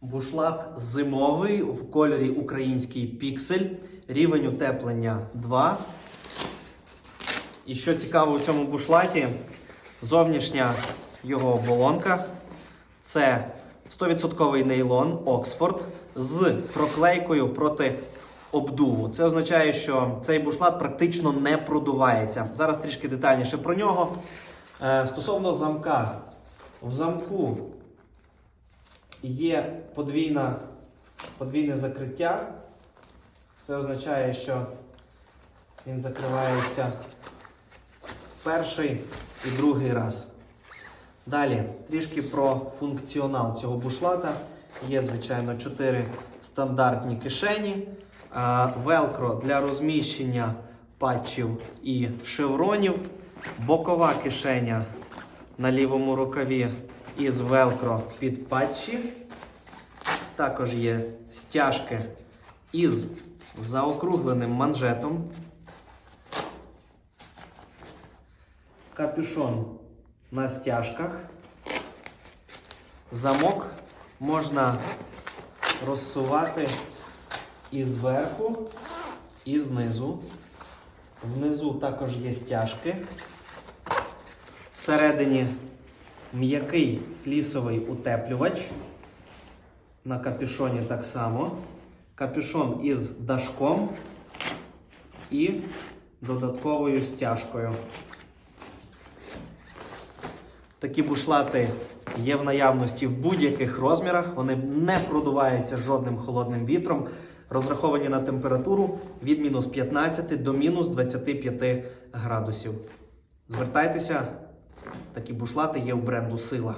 Бушлат зимовий в кольорі український піксель, рівень утеплення 2. І що цікаво у цьому бушлаті, зовнішня його оболонка це 100% нейлон Оксфорд з проклейкою проти обдуву. Це означає, що цей бушлат практично не продувається. Зараз трішки детальніше про нього. Е, Стосовно замка, в замку є подвійна, подвійне закриття. Це означає, що він закривається перший і другий раз. Далі трішки про функціонал цього бушлата. Є, звичайно, 4 стандартні кишені, велкро для розміщення патчів і шевронів, бокова кишеня на лівому рукаві із велкро під патчі. Також є стяжки із заокругленим манжетом. Капюшон на стяжках. Замок можна розсувати і зверху, і знизу. Внизу також є стяжки. Всередині м'який флісовий утеплювач. На капюшоні так само. Капюшон із дашком і додатковою стяжкою. Такі бушлати є в наявності в будь-яких розмірах. Вони не продуваються жодним холодним вітром. Розраховані на температуру від мінус 15 до мінус 25 градусів. Звертайтеся, такі бушлати є у бренду Сила.